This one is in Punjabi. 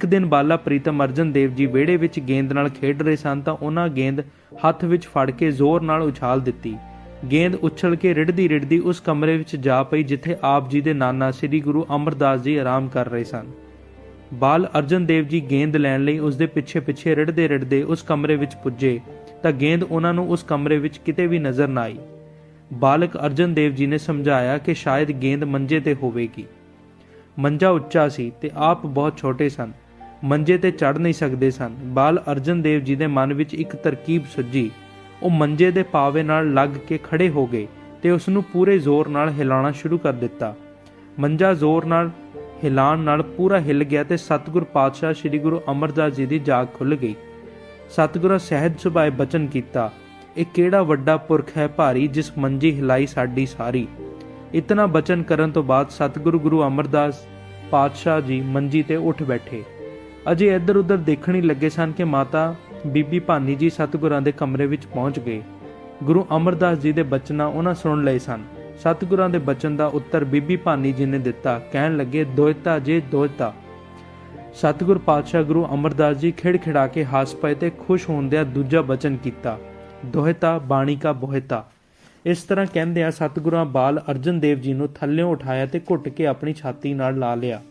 ਇੱਕ ਦਿਨ ਬਾਲਾ ਪ੍ਰੀਤਮ ਅਰਜਨ ਦੇਵ ਜੀ ਵਿਹੜੇ ਵਿੱਚ ਗੇਂਦ ਨਾਲ ਖੇਡ ਰਹੇ ਸਨ ਤਾਂ ਉਹਨਾਂ ਗੇਂਦ ਹੱਥ ਵਿੱਚ ਫੜ ਕੇ ਜ਼ੋਰ ਨਾਲ ਉਛਾਲ ਦਿੱਤੀ। ਗੇਂਦ ਉਛਲ ਕੇ ਰਿੜਦੀ ਰਿੜਦੀ ਉਸ ਕਮਰੇ ਵਿੱਚ ਜਾ ਪਈ ਜਿੱਥੇ ਆਪ ਜੀ ਦੇ ਨਾਨਾ ਸ੍ਰੀ ਗੁਰੂ ਅਮਰਦਾਸ ਜੀ ਆਰਾਮ ਕਰ ਰਹੇ ਸਨ। ਬਾਲ ਅਰਜਨ ਦੇਵ ਜੀ ਗੇਂਦ ਲੈਣ ਲਈ ਉਸ ਦੇ ਪਿੱਛੇ ਪਿੱਛੇ ਰਿੜਦੇ ਰਿੜਦੇ ਉਸ ਕਮਰੇ ਵਿੱਚ ਪੁੱਜੇ ਤਾਂ ਗੇਂਦ ਉਹਨਾਂ ਨੂੰ ਉਸ ਕਮਰੇ ਵਿੱਚ ਕਿਤੇ ਵੀ ਨਜ਼ਰ ਨਾ ਆਈ। ਬਾਲਕ ਅਰਜਨ ਦੇਵ ਜੀ ਨੇ ਸਮਝਾਇਆ ਕਿ ਸ਼ਾਇਦ ਗੇਂਦ ਮੰਜੇ ਤੇ ਹੋਵੇਗੀ। ਮੰਜਾ ਉੱਚਾ ਸੀ ਤੇ ਆਪ ਬਹੁਤ ਛੋਟੇ ਸਨ। ਮੰਜੇ ਤੇ ਚੜ ਨਹੀਂ ਸਕਦੇ ਸਨ। ਬਾਲ ਅਰਜਨ ਦੇਵ ਜੀ ਦੇ ਮਨ ਵਿੱਚ ਇੱਕ ਤਰਕੀਬ ਸੁੱਜੀ। ਉਹ ਮੰਜੇ ਦੇ ਪਾਵੇ ਨਾਲ ਲੱਗ ਕੇ ਖੜੇ ਹੋ ਗਏ ਤੇ ਉਸ ਨੂੰ ਪੂਰੇ ਜ਼ੋਰ ਨਾਲ ਹਿਲਾਉਣਾ ਸ਼ੁਰੂ ਕਰ ਦਿੱਤਾ। ਮੰਜਾ ਜ਼ੋਰ ਨਾਲ ਹਿਲਾਣ ਨਾਲ ਪੂਰਾ ਹਿਲ ਗਿਆ ਤੇ ਸਤਿਗੁਰ ਪਾਤਸ਼ਾਹ ਸ੍ਰੀ ਗੁਰੂ ਅਮਰਦਾਸ ਜੀ ਦੀ ਜਾਗ ਖੁੱਲ ਗਈ। ਸਤਿਗੁਰਾਂ ਸਹਿਜ ਸੁਭਾਏ ਬਚਨ ਕੀਤਾ। ਇਹ ਕਿਹੜਾ ਵੱਡਾ ਪੁਰਖ ਹੈ ਭਾਰੀ ਜਿਸ ਮੰਜੀ ਹਿਲਾਈ ਸਾਡੀ ਸਾਰੀ। ਇਤਨਾ ਬਚਨ ਕਰਨ ਤੋਂ ਬਾਅਦ ਸਤਿਗੁਰੂ ਗੁਰੂ ਅਮਰਦਾਸ ਪਾਤਸ਼ਾਹ ਜੀ ਮੰਜੀ ਤੇ ਉੱਠ ਬੈਠੇ। ਅਜੇ ਇੱਧਰ ਉੱਧਰ ਦੇਖਣ ਹੀ ਲੱਗੇ ਸਨ ਕਿ ਮਾਤਾ ਬੀਬੀ ਭਾਨੀ ਜੀ ਸਤਿਗੁਰਾਂ ਦੇ ਕਮਰੇ ਵਿੱਚ ਪਹੁੰਚ ਗਏ। ਗੁਰੂ ਅਮਰਦਾਸ ਜੀ ਦੇ ਬਚਨਾਂ ਉਹਨਾਂ ਸੁਣ ਲਏ ਸਨ। ਸਤਿਗੁਰਾਂ ਦੇ ਬਚਨ ਦਾ ਉੱਤਰ ਬੀਬੀ ਭਾਨੀ ਜੀ ਨੇ ਦਿੱਤਾ। ਕਹਿਣ ਲੱਗੇ, ਦੋਇਤਾ ਜੇ ਦੋਇਤਾ। ਸਤਿਗੁਰ ਪਾਤਸ਼ਾਹ ਗੁਰੂ ਅਮਰਦਾਸ ਜੀ ਖਿੜ ਖਿੜਾ ਕੇ ਹਾਸ ਪਏ ਤੇ ਖੁਸ਼ ਹੁੰਦਿਆਂ ਦੂਜਾ ਬਚਨ ਕੀਤਾ। ਦੋਹਿਤਾ, ਬਾਣੀ ਕਾ ਬੋਹਿਤਾ। ਇਸ ਤਰ੍ਹਾਂ ਕਹਿੰਦਿਆਂ ਸਤਿਗੁਰਾਂ ਬਾਲ ਅਰਜਨ ਦੇਵ ਜੀ ਨੂੰ ਥੱਲਿਓਂ ਉਠਾਇਆ ਤੇ ਘੁੱਟ ਕੇ ਆਪਣੀ ਛਾਤੀ ਨਾਲ ਲਾ ਲਿਆ।